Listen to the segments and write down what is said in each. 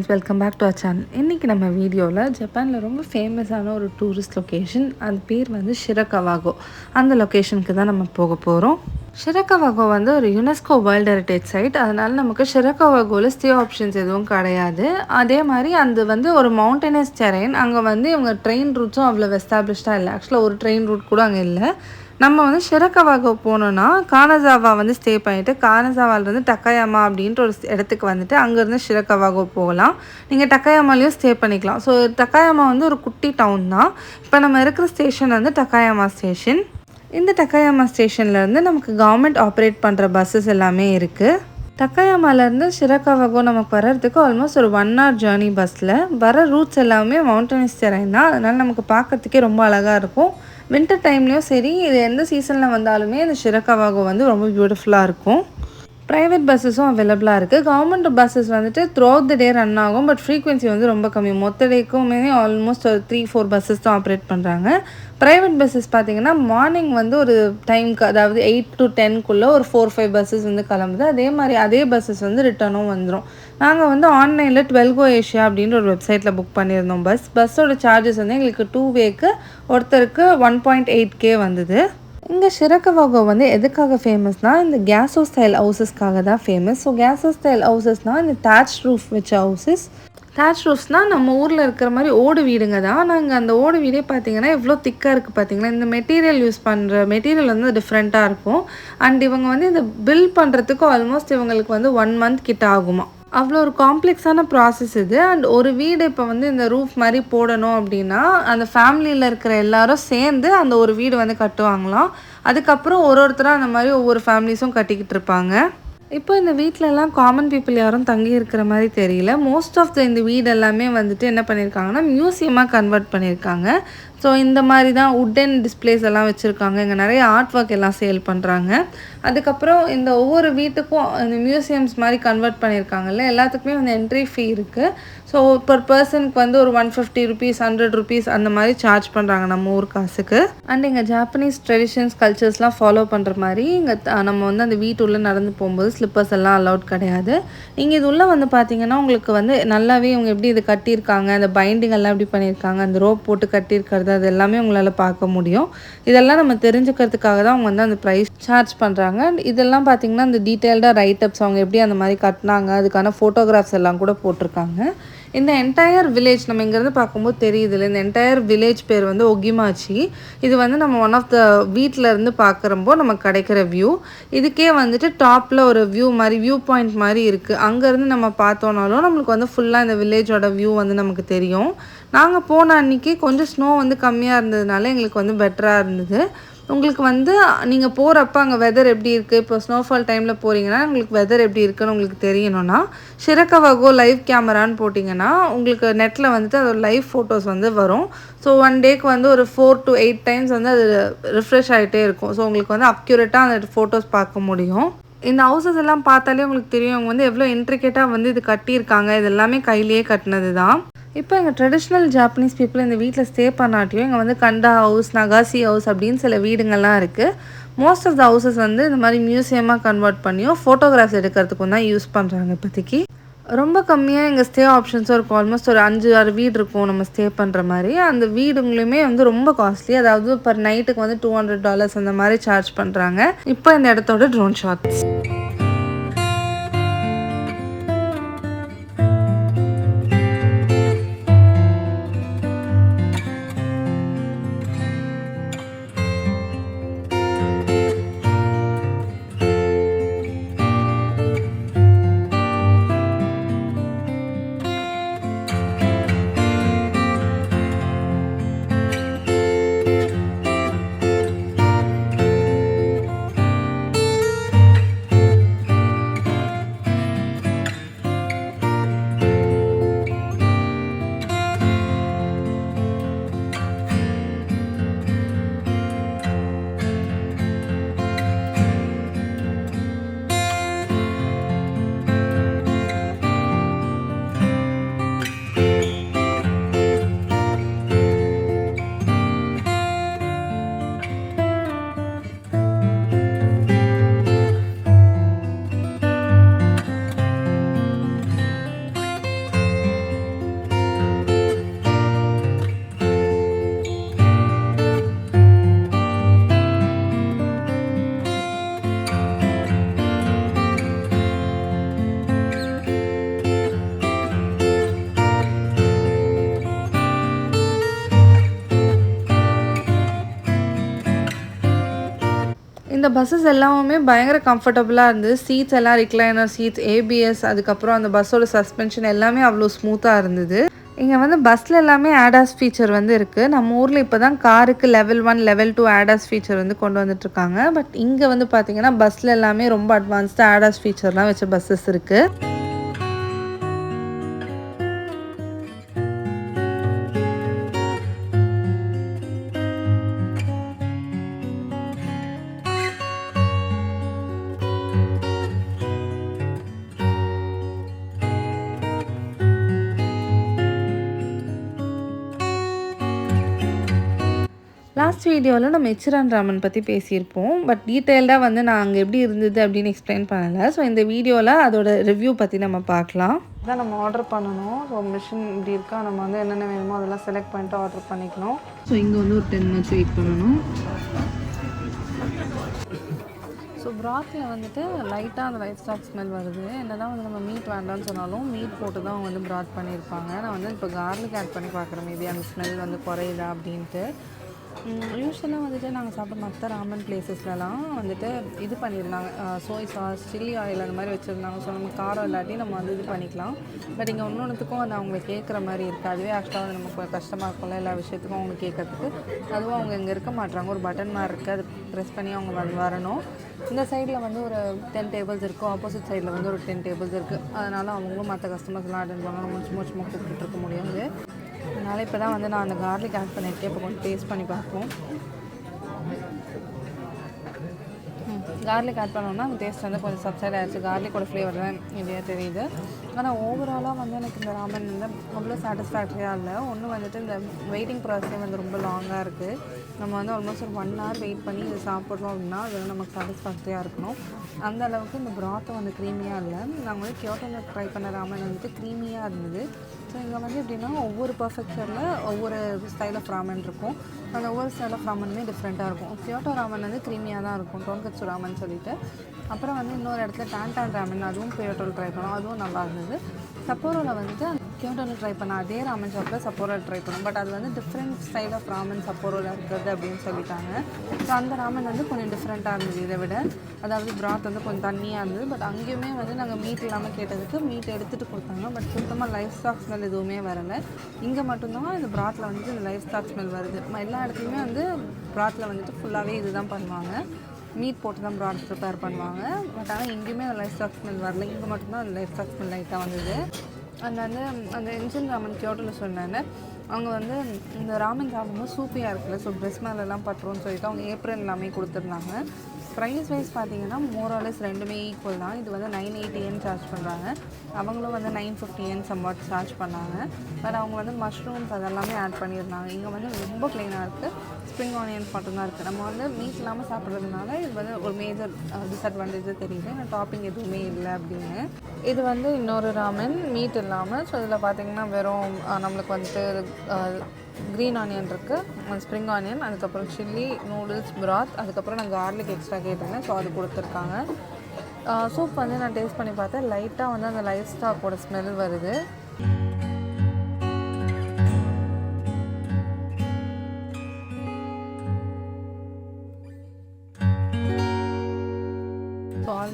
Friends welcome back to our channel இன்றைக்கி நம்ம வீடியோவில் ஜப்பானில் ரொம்ப ஃபேமஸான ஒரு டூரிஸ்ட் லொக்கேஷன் அது பேர் வந்து ஷிரகவாகோ அந்த லொக்கேஷனுக்கு தான் நம்ம போக போகிறோம் ஷிரகவாகோ வந்து ஒரு யுனெஸ்கோ வேர்ல்டு ஹெரிட்டேஜ் சைட் அதனால் நமக்கு ஷிரகவாகோவில் ஸ்டே ஆப்ஷன்ஸ் எதுவும் கிடையாது. அதே மாதிரி அது வந்து ஒரு மவுண்டனஸ் டெரைன் அங்கே வந்து இவங்க ட்ரெயின் ரூட்ஸும் அவ்வளோ எஸ்டாப்ளிஷ்டாக இல்லை. ஆக்சுவலாக ஒரு ட்ரெயின் ரூட் கூட அங்கே இல்லை. நம்ம வந்து ஷிரகவாகோ போனோன்னா கானசாவா வந்து ஸ்டே பண்ணிவிட்டு கானசாவாலேருந்து டக்காயாமா அப்படின்ற ஒரு இடத்துக்கு வந்துட்டு அங்கேருந்து ஷிரக்கவாக போகலாம். நீங்கள் டக்காயாமாலேயும் ஸ்டே பண்ணிக்கலாம். ஸோ டக்காயாமா வந்து ஒரு குட்டி டவுன் தான். இப்போ நம்ம இருக்கிற ஸ்டேஷன் வந்து டக்காயாமா ஸ்டேஷன் இந்த டக்காயாமா ஸ்டேஷன்லேருந்து நமக்கு கவர்மெண்ட் ஆப்ரேட் பண்ணுற பஸ்ஸஸ் எல்லாமே இருக்குது டக்காயாமாலேருந்து ஷிரகாவாகோ நமக்கு வர்றதுக்கு ஆல்மோஸ்ட் ஒரு ஒன் ஹவர் ஜேர்னி பஸ்ஸில் வர ரூட்ஸ் எல்லாமே மவுண்டனிஸ் டெரைன் தான். அதனால் நமக்கு பார்க்கறதுக்கே ரொம்ப அழகாக இருக்கும். வின்டர் டைம்லேயும் சரி இது எந்த சீசனில் வந்தாலுமே அந்த ஷிரகாவாகோ வந்து ரொம்ப பியூட்டிஃபுல்லாக இருக்கும். ப்ரைவேட் பஸ்ஸஸும் அவைலபிளாக இருக்குது கவர்மெண்ட் பஸ்ஸஸ் வந்துட்டு throughout the day run ஆகும். பட் ஃப்ரீக்வன்சி வந்து ரொம்ப கம்மி. மொத்த டேக்குமே ஆல்மோஸ்ட் ஒரு த்ரீ ஃபோர் பஸ்ஸஸ் தான் ஆப்ரேட் பண்ணுறாங்க ப்ரைவேட் பஸ்ஸஸ் பார்த்தீங்கன்னா மார்னிங் வந்து ஒரு டைம்க்கு அதாவது எயிட் டு டென்க்குள்ளே ஒரு ஃபோர் ஃபைவ் பஸ்ஸஸ் வந்து கிளம்புது. அதே மாதிரி அதே பஸ்ஸஸ் வந்து ரிட்டர்னும் வந்துடும் நாங்கள் வந்து ஆன்லைனில் டுவெல்கோ ஏஷியா அப்படின்ற ஒரு வெப்சைட்டில் புக் பண்ணியிருந்தோம் பஸ் பஸ்ஸோட சார்ஜஸ் வந்து எங்களுக்கு டூ வேக்கு ஒருத்தருக்கு ஒன் பாயிண்ட் எயிட் கே வந்தது. இங்கே ஷிரகவாகோ வந்து எதுக்காக ஃபேமஸ்னால் இந்த கேஸோ ஸ்டைல் ஹவுசஸ்க்காக தான் ஃபேமஸ் ஸோ கேஸோ ஸ்டைல் ஹவுசஸ்னால் இந்த தேட்ச் ரூஃப் வச்ச ஹவுசஸ் தேட்ச் ரூஃப்ஸ்னால் நம்ம ஊரில் இருக்கிற மாதிரி ஓடு வீடுங்க தான். நாங்கள் அந்த ஓடு வீடே பார்த்தீங்கன்னா எவ்வளோ திக்காக இருக்குது பார்த்தீங்களா இந்த மெட்டீரியல் யூஸ் பண்ணுற மெட்டீரியல் வந்து டிஃப்ரெண்ட்டாக இருக்கும். அண்ட் இவங்க வந்து இந்த பில் பண்ணுறதுக்கு ஆல்மோஸ்ட் இவங்களுக்கு வந்து ஒன் மந்த் கிட்ட ஆகுமா அவ்வளோ ஒரு காம்ப்ளெக்ஸான ப்ராசஸ் இது. அண்ட் ஒரு வீடு இப்போ வந்து இந்த ரூஃப் மாதிரி போடணும் அப்படின்னா அந்த ஃபேமிலியில் இருக்கிற எல்லாரும் சேர்ந்து அந்த ஒரு வீடு வந்து கட்டுவாங்களாம். அதுக்கப்புறம் ஒரு ஒருத்தராக அந்த மாதிரி ஒவ்வொரு ஃபேமிலிஸும் கட்டிக்கிட்டு இருப்பாங்க. இப்போ இந்த வீட்டிலலாம் காமன் பீப்புள் யாரும் தங்கி இருக்கிற மாதிரி தெரியல. மோஸ்ட் ஆஃப் த இந்த வீடு எல்லாமே வந்துட்டு என்ன பண்ணியிருக்காங்கன்னா மியூசியமாக கன்வெர்ட் பண்ணியிருக்காங்க ஸோ இந்த மாதிரி தான் உட்டன் டிஸ்பிளேஸ் எல்லாம் வச்சுருக்காங்க. இங்கே நிறைய ஆர்ட் ஒர்க் எல்லாம் சேல் பண்ணுறாங்க அதுக்கப்புறம் இந்த ஒவ்வொரு வீட்டுக்கும் இந்த மியூசியம்ஸ் மாதிரி கன்வெர்ட் பண்ணியிருக்காங்கல்ல எல்லாத்துக்குமே வந்து என்ட்ரி ஃபீ இருக்குது ஸோ பர் பர்சனுக்கு வந்து ஒரு one fifty rupees hundred rupees அந்த மாதிரி சார்ஜ் பண்ணுறாங்க நம்ம ஊர் காசுக்கு. அண்ட் இங்கே ஜாப்பனீஸ் ட்ரெடிஷன்ஸ் கல்ச்சர்ஸ்லாம் ஃபாலோ பண்ணுற மாதிரி இங்கே நம்ம வந்து அந்த வீட்டுள்ளே நடந்து போகும்போது ஸ்லிப்பர்ஸ் எல்லாம் அலௌட் கிடையாது. இங்கே இது உள்ளே வந்து பார்த்தீங்கன்னா உங்களுக்கு வந்து நல்லாவே இவங்க எப்படி இது கட்டியிருக்காங்க அந்த பைண்டிங் எல்லாம் எப்படி பண்ணியிருக்காங்க அந்த ரோப் போட்டு கட்டியிருக்கிறது அது எல்லாமே உங்களால் பார்க்க முடியும். இதெல்லாம் நம்ம தெரிஞ்சுக்கிறதுக்காக தான் அவங்க வந்து அந்த ப்ரைஸ் சார்ஜ் பண்ணுறாங்க இதெல்லாம் பார்த்திங்கன்னா அந்த டீட்டெயில்டாக ரைட்டப்ஸ் அவங்க எப்படி அந்த மாதிரி கட்டினாங்க அதுக்கான ஃபோட்டோகிராஃப்ஸ் எல்லாம் கூட போட்டிருக்காங்க. இந்த என்டையர் வில்லேஜ் நம்ம இங்கேருந்து பார்க்கும்போது தெரியுது இல்லை இந்த என்டையர் வில்லேஜ் பேர் வந்து ஒகிமாச்சி. இது வந்து நம்ம ஒன் ஆஃப் த வீட்டில் இருந்து பார்க்குறப்போ நமக்கு கிடைக்கிற வியூ இதுக்கே வந்துட்டு டாப்பில் ஒரு வியூ மாதிரி வியூ பாயிண்ட் மாதிரி இருக்குது அங்கேருந்து நம்ம பார்த்தோன்னாலும் நம்மளுக்கு வந்து ஃபுல்லாக இந்த வில்லேஜோட வியூ வந்து நமக்கு தெரியும். நாங்கள் போன அன்றைக்கி கொஞ்சம் ஸ்னோ வந்து கம்மியாக இருந்ததுனால எங்களுக்கு வந்து பெட்டராக இருந்தது. உங்களுக்கு வந்து நீங்கள் போகிறப்ப அங்கே வெதர் எப்படி இருக்குது இப்போ ஸ்னோஃபால் டைமில் போகிறீங்கன்னா உங்களுக்கு வெதர் எப்படி இருக்குன்னு உங்களுக்கு தெரியணும்னா ஷிரக்கவாகோ லைவ் கேமரான்னு போட்டிங்கன்னா உங்களுக்கு நெட்டில் வந்துட்டு அதோட லைவ் ஃபோட்டோஸ் வந்து வரும். ஸோ ஒன் டேக்கு வந்து ஒரு ஃபோர் டு எயிட் டைம்ஸ் வந்து அது ரிஃப்ரெஷ் ஆகிட்டே இருக்கும். ஸோ உங்களுக்கு வந்து அக்யூரேட்டாக அந்த ஃபோட்டோஸ் பார்க்க முடியும். இந்த ஹவுசஸ் எல்லாம் பார்த்தாலே உங்களுக்கு தெரியும் அவங்க வந்து எவ்வளோ இன்ட்ரிகேட்டாக வந்து இது கட்டியிருக்காங்க. இது எல்லாமே கையிலேயே கட்டினது தான் இப்போ எங்கள் ட்ரெடிஷ்னல் ஜாப்பனீஸ் பீப்புள் இந்த வீட்டில் ஸ்டே பண்ணாட்டியும் இங்கே வந்து கண்டா ஹவுஸ் நகாசி ஹவுஸ் அப்படின்னு சில வீடுங்கள்லாம் இருக்குது மோஸ்ட் ஆஃப் த ஹவுசஸ் வந்து இந்த மாதிரி மியூசியமாக கன்வெர்ட் பண்ணியும் ஃபோட்டோகிராஃப்ஸ் எடுக்கிறதுக்கும் தான் யூஸ் பண்ணுறாங்க இப்போதைக்கு. ரொம்ப கம்மியாக எங்கள் ஸ்டே ஆப்ஷன்ஸும் இருக்கும். ஆல்மோஸ்ட் ஒரு அஞ்சு ஆறு வீடு இருக்கும் நம்ம ஸ்டே பண்ணுற மாதிரி. அந்த வீடுங்களுமே வந்து ரொம்ப காஸ்ட்லி அதாவது பர் நைட்டுக்கு வந்து டூ ஹண்ட்ரட் டாலர்ஸ் அந்த மாதிரி சார்ஜ் பண்ணுறாங்க இப்போ இந்த இடத்தோட ட்ரோன் ஷாட்ஸ் இந்த பஸ்ஸஸ் எல்லாமே பயங்கர கம்ஃபர்டபுளாக இருந்தது. சீட்ஸ் எல்லாம் ரிக்ளைனர் சீட்ஸ் ஏபிஎஸ் அதுக்கப்புறம் அந்த பஸ்ஸோட சஸ்பென்ஷன் எல்லாமே அவ்வளோ ஸ்மூத்தாக இருந்தது. இங்கே வந்து பஸ்ஸில் எல்லாமே ஆடாஸ் ஃபீச்சர் வந்து இருக்குது நம்ம ஊரில் இப்போ தான் காருக்கு level one level two ADAS feature வந்து கொண்டு வந்துட்டுருக்காங்க பட் இங்கே வந்து பார்த்திங்கன்னா பஸ்ஸில் எல்லாமே ரொம்ப அட்வான்ஸ்டாக ஆடாஸ் ஃபீச்சர்லாம் வச்ச பஸ்ஸஸ் இருக்குது வீடியோவில் நம்ம எச்சிரான் ராமன் பற்றி பேசியிருப்போம். பட் டீட்டெயில்டாக வந்து நான் அங்கே எப்படி இருந்தது அப்படின்னு எக்ஸ்பிளைன் பண்ணலை. ஸோ இந்த வீடியோவில் அதோட ரிவ்யூ பற்றி நம்ம பார்க்கலாம். இதான் நம்ம ஆர்டர் பண்ணணும். ஸோ மிஷின் இப்படி இருக்கா? நம்ம வந்து என்னென்ன வேணுமோ அதெல்லாம் செலக்ட் பண்ணிட்டு ஆர்டர் பண்ணிக்கணும். ஸோ இங்கே வந்து ஒரு டென் மினிட்ஸ் வெயிட் பண்ணணும். ஸோ ப்ராத்தில் வந்துட்டு லைட்டாக அந்த லைஃப் ஸ்டாக் ஸ்மெல் வருது. என்ன தான் வந்து நம்ம மீட் வேண்டாம்னு சொன்னாலும் மீட் போட்டு தான் அவங்க வந்து ப்ராத் பண்ணியிருப்பாங்க. நான் வந்து இப்போ கார்லிக் ஆட் பண்ணி பார்க்குறேன். மேபி அந்த ஸ்மெல் வந்து குறையுதா அப்படின்ட்டு. யூஸ்வலாக வந்துட்டு நாங்கள் சாப்பிட்ட மற்ற ராமன் பிளேசஸ்லலாம் வந்துட்டு இது பண்ணியிருந்தாங்க. சோய் சாஸ் சில்லி ஆயில் அந்த மாதிரி வச்சுருந்தாங்க. ஸோ நம்ம காரம் இல்லாட்டி நம்ம வந்து இது பண்ணிக்கலாம். பட் இங்கே ஒன்றொன்றுத்துக்கும் வந்து அவங்க கேட்குற மாதிரி இருக்குது. அதுவே ஆக்சுவலாக வந்து நமக்கு கஷ்டமாக இருக்கும்ல எல்லா விஷயத்துக்கும் அவங்க கேட்கறதுக்கு அதுவும் அவங்க இங்கே இருக்க மாட்டுறாங்க ஒரு பட்டன் மாதிரி இருக்குது அது ப்ரெஸ் பண்ணி அவங்க வந்து வரணும். இந்த சைடில் வந்து ஒரு டென் டேபிள்ஸ் இருக்குது ஆப்போசிட் சைடில் வந்து ஒரு டென் டேபிள்ஸ் இருக்குது அதனால் அவங்களும் மற்ற கஸ்டமர்ஸ்லாம் அட்டன் பண்ணாங்க நம்ம சும்மா சும்மா கூப்பிட்டு இருக்க முடியாது. அதனால் இப்போ தான் வந்து நான் அந்த கார்லிக் ஆட் பண்ணியிருக்கேன் இப்போ கொஞ்சம் டேஸ்ட் பண்ணி பார்ப்போம். கார்லிக் ஆட் பண்ணோம்னா அந்த டேஸ்ட் வந்து கொஞ்சம் சப்சைட் ஆகிடுச்சு கார்லிக்கோட ஃப்ளேவர் தான் இல்லையா தெரியுது. ஆனால் ஓவராலாக வந்து எனக்கு இந்த ராமன் வந்து அவ்வளோ சாட்டிஸ்ஃபேக்ட்ரியாக இல்லை. ஒன்று வந்துட்டு இந்த வெயிட்டிங் ப்ராசஸே வந்து ரொம்ப லாங்காக இருக்குது நம்ம வந்து ஆல்மோஸ்ட் ஒரு ஒன் ஹவர் வெயிட் பண்ணி இது சாப்பிட்றோம் அப்படின்னா அது வந்து நமக்கு சாட்டிஸ்ஃபேக்ட்ரியாக இருக்கணும். அந்த அளவுக்கு இந்த ப்ராத்தை வந்து க்ரீமியாக இல்லை. நாங்கள் வந்து கியோட்டோவில் ட்ரை பண்ண ராமன் வந்துட்டு க்ரீமியாக இருந்தது. ஸோ இங்கே வந்து எப்படின்னா ஒவ்வொரு பர்ஃபெக்ஷனில் ஒவ்வொரு ஸ்டைல் ஆஃப் ராமன் இருக்கும். அந்த ஒவ்வொரு ஸ்டைல் ஆஃப் ராமனுமே டிஃப்ரெண்ட்டாக இருக்கும். கியோட்டோ ராமன் வந்து க்ரீமியாக தான் இருக்கும் டோன்கட்சு ராமன் சொல்லிட்டு. அப்புறம் வந்து இன்னொரு இடத்துல டான்டான் ராமன் அதுவும் கியோட்டோவில் ட்ரை பண்ணோம் அதுவும் நல்லா இருந்தது. சப்போரோவில் வந்துட்டு கியோட்டோவில் ட்ரை பண்ண அதே ராமன் ஷாப்பில் சப்போரோவில் ட்ரை பண்ணோம். பட் அது வந்து டிஃப்ரெண்ட் ஸ்டைல் ஆஃப் ராமன் சப்போரோவில் இருக்கிறது அப்படின்னு சொல்லிட்டாங்க. ஸோ அந்த ராமன் வந்து கொஞ்சம் டிஃப்ரெண்ட்டாக இருந்தது இதை விட. அதாவது ப்ராத் வந்து கொஞ்சம் தண்ணியாக இருந்தது. பட் அங்கேயுமே வந்து நாங்கள் மீட் இல்லாமல் கேட்டதுக்கு மீட் எடுத்துகிட்டு கொடுத்தாங்க. பட் சுத்தமாக லைஃப் ஸ்டாக் ஸ்மெல் எதுவுமே வரலை. இங்கே மட்டும்தான் இந்த ப்ராத்தில் வந்துட்டு இந்த லைஃப் ஸ்டாக் ஸ்மெல் வருது. எல்லா இடத்துலையுமே வந்து ப்ராத்தில் வந்துட்டு ஃபுல்லாகவே இதுதான் பண்ணுவாங்க. மீட் போட்டு தான் ப்ராட் ப்ரிப்பேர் பண்ணுவாங்க. பட் ஆனால் எங்கேயுமே அந்த லைஃப் ஸ்டாக் ஸ்மெல் வரல. இங்கே மட்டும்தான் அந்த லைஃப் ஸ்டாக் ஸ்மெல் லைட்டாக வந்தது. அந்த வந்து அந்த இன்ஜின் ராமன் கியோட்டில் சொன்னாங்க. அவங்க வந்து இந்த ராமன் சாப்பிடும்போது சூப்பியாக இருக்குல்ல ஸோ ட்ரெஸ் மேலெல்லாம் பட்டுரும்னு சொல்லிட்டு அவங்க ஏப்ரல் எல்லாமே கொடுத்துருந்தாங்க. ப்ரைஸ் வைஸ் பார்த்தீங்கன்னா மோராலஸ் ரெண்டுமே ஈக்குவல் தான். இது வந்து நைன் எயிட்டி என் சார்ஜ் பண்ணுறாங்க அவங்களும் வந்து நைன் ஃபிஃப்டி என் சம்பாட் சார்ஜ் பண்ணாங்க. பட் அவங்க வந்து மஷ்ரூம்ஸ் அதெல்லாமே ஆட் பண்ணியிருந்தாங்க. இங்கே வந்து ரொம்ப ப்ளெயினாக இருக்குது ஸ்ப்ரிங் ஆனியன்ஸ் மட்டும்தான் இருக்குது நம்ம வந்து மீட் இல்லாமல் சாப்பிட்றதுனால இது வந்து ஒரு மேஜர் டிஸ்அட்வான்டேஜாக தெரியுது. ஏன்னா டாப்பிங் எதுவுமே இல்லை அப்படின்னு. இது வந்து இன்னொரு ராமன் மீட் இல்லாமல் ஸோ இதில் பார்த்தீங்கன்னா வெறும் நம்மளுக்கு வந்துட்டு க்ரீன் ஆனியன் இருக்குது ஸ்ப்ரிங் ஆனியன் அதுக்கப்புறம் சில்லி நூடுல்ஸ் ப்ராத் அதுக்கப்புறம் நான் கார்லிக் எக்ஸ்ட்ரா கேட்டிருந்தேன். ஸோ அது கொடுத்துருக்காங்க. சூப் வந்து நான் டேஸ்ட் பண்ணி பார்த்தேன். லைட்டாக வந்து அந்த லைஃப் ஸ்டாக்கோட ஸ்மெல் வருது.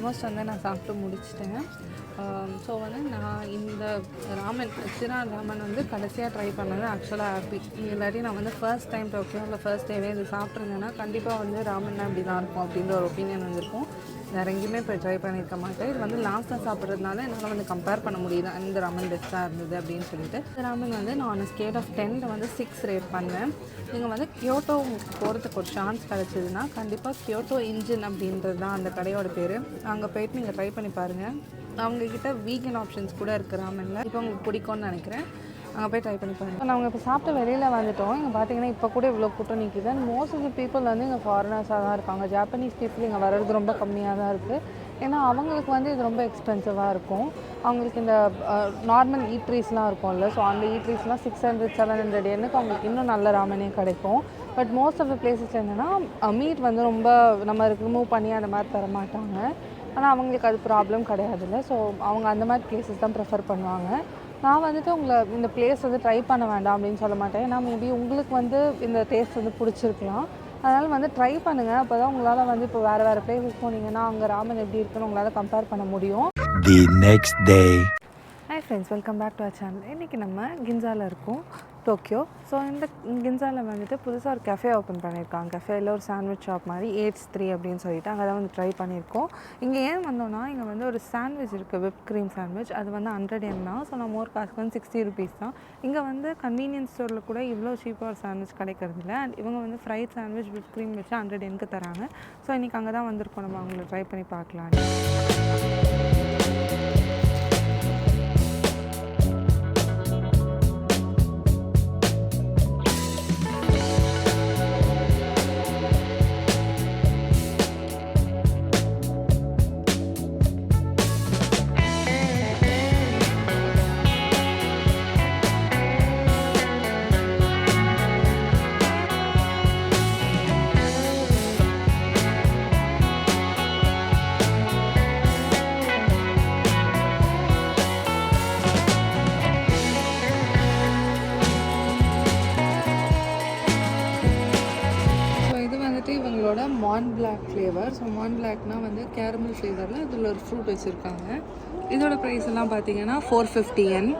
ஆல்மோஸ்ட் வந்து நான் சாப்பிட்டு முடிச்சிட்டேன். ஸோ வந்து நான் இந்த ராமன் சிரா ராமன் வந்து கடைசியாக ட்ரை பண்ணது ஆக்சுவலாக ஹாப்பி இல்லாட்டி நான் வந்து ஃபர்ஸ்ட் டைம் டோக்கியோவில் ஃபர்ஸ்ட் டேவே இது சாப்பிட்ருந்தேன்னா கண்டிப்பாக வந்து ராமன்னா இப்படி தான் இருக்கும் அப்படின்ற ஒரு ஒப்பீனியன் வந்திருக்கும். வேறு எங்கேயுமே இப்போ ட்ரை பண்ணியிருக்க மாட்டேன். இது வந்து லாஸ்ட்டாக சாப்பிட்றதுனால என்னால் வந்து கம்பேர் பண்ண முடியுது. இந்த ராமன் பெஸ்ட்டாக இருந்தது அப்படின்னு சொல்லிட்டு. இந்த ராமன் வந்து நான் ஸ்கேட் ஆஃப் டென்னில் வந்து சிக்ஸ் ரேட் பண்ணேன். நீங்கள் வந்து கியோட்டோ போகிறதுக்கு ஒரு சான்ஸ் கிடச்சிதுன்னா கண்டிப்பாக கியோட்டோ இன்ஜின் அப்படின்றது தான் அந்த கடையோட பேர். அங்கே போயிட்டு நீங்கள் ட்ரை பண்ணி பாருங்கள் அவங்கக்கிட்ட வீகன் ஆப்ஷன்ஸ் கூட இருக்குது ராமனில் இப்போ உங்களுக்கு பிடிக்கும்னு நினைக்கிறேன். அங்கே போய் ட்ரை பண்ணி பாருங்கள் நாங்கள் இப்போ சாப்பிட்டு வெளியில் வந்துட்டோம். இங்கே பார்த்தீங்கன்னா இப்போ கூட இவ்வளோ கூட்டம் நிற்கிது and most of the people வந்து இங்கே ஃபாரினர்ஸாக தான் இருக்காங்க ஜாப்பனீஸ் பீப்புள் இங்கே வர்றது ரொம்ப கம்மியாக தான் இருக்குது ஏன்னா அவங்களுக்கு வந்து இது ரொம்ப எக்ஸ்பென்சிவாக இருக்கும். அவங்களுக்கு இந்த நார்மல் ஈட்ரீஸ்லாம் இருக்கும்ல. ஸோ அந்த ஈட்ரீஸ்லாம் சிக்ஸ் ஹண்ட்ரட் செவன் ஹண்ட்ரட் எனக்கு அவங்களுக்கு இன்னும் நல்ல ராமனே கிடைக்கும். But most of the places என்னென்னா மீட் வந்து ரொம்ப நம்ம ரிமூவ் பண்ணி அந்த மாதிரி தர மாட்டாங்க. ஆனால் அவங்களுக்கு அது ப்ராப்ளம் கிடையாதுல்ல. ஸோ அவங்க அந்த மாதிரி பிளேசஸ் தான் ப்ரிஃபர் பண்ணுவாங்க. நான் வந்துட்டு உங்களை இந்த பிளேஸ் வந்து ட்ரை பண்ண வேண்டாம் அப்படின்னு சொல்ல மாட்டேன். ஏன்னா மேபி உங்களுக்கு வந்து இந்த டேஸ்ட் வந்து பிடிச்சிருக்கலாம். அதனால் வந்து ட்ரை பண்ணுங்கள் அப்போ தான் உங்களால் வந்து இப்போ வேறு வேறு பிளேஸஸ் போனீங்கன்னா அங்கே ராமன் எப்படி இருக்குன்னு உங்களால் கம்பேர் பண்ண முடியும். The next day. Hi friends welcome back to our channel இன்றைக்கி நம்ம கின்சாவில் இருக்கோம். டோக்கியோ ஸோ இந்த கின்சாவில் வந்துட்டு புதுசாக ஒரு கஃபே ஓப்பன் பண்ணியிருக்காங்க. கஃபேல ஒரு சாண்ட்விச் ஷாப் மாதிரி எயிட்ஸ் த்ரீ அப்படின்னு சொல்லிட்டு அங்கே தான் வந்து ட்ரை பண்ணியிருக்கோம். இங்கே ஏன் வந்தோம்னா இங்கே வந்து ஒரு சாண்ட்விச் இருக்குது விப் க்ரீம் சாண்ட்விச் அது வந்து ஹண்ட்ரட் எம் தான். ஸோ நம்ம ஒரு காசுக்கு வந்து சிக்ஸ்டி ருபீஸ் தான். இங்கே வந்து கன்வீனியன்ஸ் ஸ்டோரில் கூட இவ்வளோ சீப்பாக ஒரு சாண்ட்விச் கிடைக்கிறது இல்லை. அண்ட் இவங்க வந்து ஃப்ரைட் சாண்ட்விச் விப் க்ரீம் வச்சு ஹண்ட்ரட் எம்க்கு தராங்க. ஸோ இன்றைக்கி அங்கே தான் வந்திருக்கோம். நம்ம அவங்கள ட்ரை பண்ணி பார்க்கலாம். ஃப்ளேவர் ஸோ ஒன் பிளாக்னா வந்து கேரமல் ஃப்ளேவரில் இதில் ஒரு ஃப்ரூட் வச்சுருக்காங்க. இதோட ப்ரைஸ் எல்லாம் பார்த்தீங்கன்னா ஃபோர் ஃபிஃப்டி என்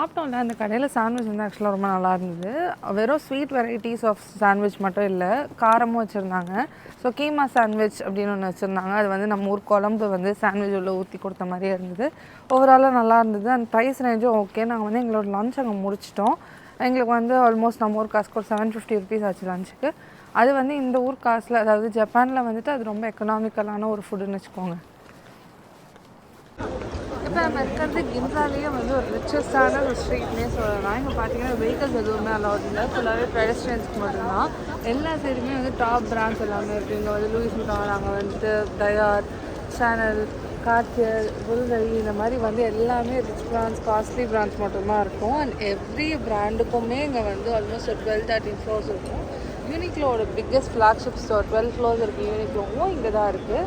சாப்பிட்டோம்ல அந்த கடையில் சாண்ட்விச் வந்து ஆக்சுவலாக ரொம்ப நல்லா இருந்தது. வெறும் ஸ்வீட் வெரைட்டிஸ் ஆஃப் சாண்ட்விச் மட்டும் இல்லை காரமும் வச்சுருந்தாங்க. ஸோ கீமா சாண்ட்விச் அப்படின்னு ஒன்று வச்சுருந்தாங்க. அது வந்து நம்ம ஊர் குழம்பு வந்து சாண்ட்விச் உள்ள ஊற்றி கொடுத்த மாதிரியே இருந்தது. ஓவராலாக நல்லா இருந்தது. அந்த ப்ரைஸ் ரேஞ்சும் ஓகே நாங்கள் வந்து எங்களோட லஞ்ச் அங்கே முடிச்சிட்டோம். எங்களுக்கு வந்து ஆல்மோஸ்ட் நம்ம ஊர் காசுக்கு ஒரு செவன் ஃபிஃப்டி ருபீஸ் ஆச்சு லஞ்சுக்கு அது வந்து இந்த ஊர் காசில் அதாவது ஜப்பானில் வந்துட்டு அது ரொம்ப எக்கனாமிக்கலான ஒரு ஃபுட்டுன்னு வச்சுக்கோங்க. நம்ம இருக்கிறது கிம்சாலேயே வந்து ஒரு ரிச்சஸ்டான ஒரு ஸ்ட்ரீட்னே சொல்லலாம். இங்கே பார்த்தீங்கன்னா வெஹிக்கல்ஸ் எதுவுமே அலௌட் இல்லை. ஃபுல்லாகவே பெடஸ்ட்ரியன்ஸ்க்கு மட்டும்தான். எல்லா சைடுமே வந்து டாப் பிராண்ட்ஸ் எல்லாமே இருக்குது இங்கே வந்து லூயிஸ் முட்டான் அங்கே வந்துட்டு டயார் சேனல் கார்த்தியர் புல்கரி இந்த மாதிரி வந்து எல்லாமே ரிச் பிராண்ட்ஸ் காஸ்ட்லி பிராண்ட்ஸ் மட்டும்தான் இருக்கும். அண்ட் எவ்ரி பிராண்டுக்குமே இங்கே வந்து ஆல்மோஸ்ட் ஒரு டுவெல் தேர்ட்டின் ஃப்ளோர்ஸ் இருக்கும். யூனிக்லோட biggest flagship store twelve floors இருக்குது யூனிக்லோவும் இங்கே தான் இருக்குது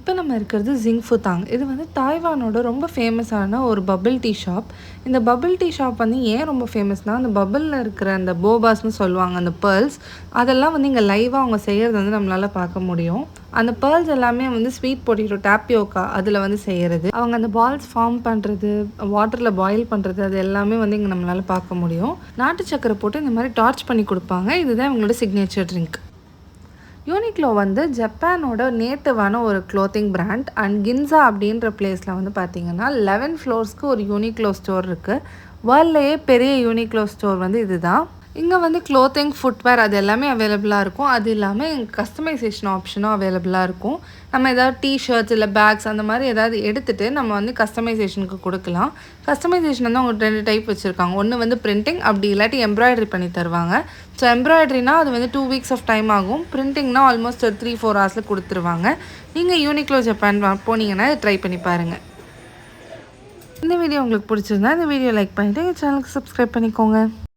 இப்போ நம்ம இருக்கிறது ஜிங் ஃபுதாங் இது வந்து தாய்வானோட ரொம்ப ஃபேமஸான ஒரு பபிள் டீ ஷாப் இந்த பபிள் டீ ஷாப் வந்து ஏன் ரொம்ப ஃபேமஸ்னால் அந்த பபிளில் இருக்கிற அந்த போபாஸ்னு சொல்லுவாங்க அந்த பேர்ல்ஸ் அதெல்லாம் வந்து இங்கே லைவாக அவங்க செய்கிறது வந்து நம்மளால் பார்க்க முடியும். அந்த பேர்ல்ஸ் எல்லாமே வந்து ஸ்வீட் பொட்டேட்டோ டாப்பியோக்கா அதில் வந்து செய்கிறது அவங்க அந்த பால்ஸ் ஃபார்ம் பண்ணுறது வாட்டரில் பாயில் பண்ணுறது அது எல்லாமே வந்து இங்கே நம்மளால் பார்க்க முடியும். நாட்டு சக்கரை போட்டு இந்த மாதிரி டார்ச் பண்ணி கொடுப்பாங்க. இதுதான் இவங்களோட சிக்னேச்சர் ட்ரிங்க் யூனிக்லோ வந்து ஜப்பானோட நேட்டிவான ஒரு க்ளோத்திங் பிராண்ட் அண்ட் கின்சா அப்படின்ற பிளேஸில் வந்து பார்த்தீங்கன்னா லெவன் ஃப்ளோர்ஸ்க்கு ஒரு யூனிக்லோ ஸ்டோர் இருக்குது வேர்ல்ட்லேயே பெரிய யூனிக்லோ ஸ்டோர் வந்து இதுதான். இங்கே வந்து க்ளோத்திங் ஃபுட்வேர் அது எல்லாமே அவைலபிளாக இருக்கும். அது இல்லாமல் கஸ்டமைசேஷன் ஆப்ஷனும் அவைலபிளாக இருக்கும். நம்ம ஏதாவது டிஷர்ட்ஸ் இல்லை பேக்ஸ் அந்த மாதிரி ஏதாவது எடுத்துகிட்டு நம்ம வந்து கஸ்டமைசேஷனுக்கு கொடுக்கலாம். கஸ்டமைசேஷன் வந்து அவங்க ரெண்டு டைப் வச்சுருக்காங்க. ஒன்று வந்து பிரிண்டிங் அப்படி இல்லாட்டி எம்ப்ராய்டரி பண்ணி தருவாங்க. ஸோ எம்ப்ராய்டரினா அது வந்து டூ வீக்ஸ் ஆஃப் டைம் ஆகும். பிரிண்டிங்னா ஆல்மோஸ்ட் ஒரு த்ரீ ஃபோர் ஹவர்ஸில் கொடுத்துருவாங்க. நீங்கள் யூனிக்ளோ ஜப்பான் வா- போனீங்கன்னா ட்ரை பண்ணி பாருங்கள் இந்த வீடியோ உங்களுக்கு பிடிச்சிருந்தா இந்த வீடியோ லைக் பண்ணிவிட்டு எங்கள் சேனலுக்கு சப்ஸ்கிரைப் பண்ணிக்கோங்க.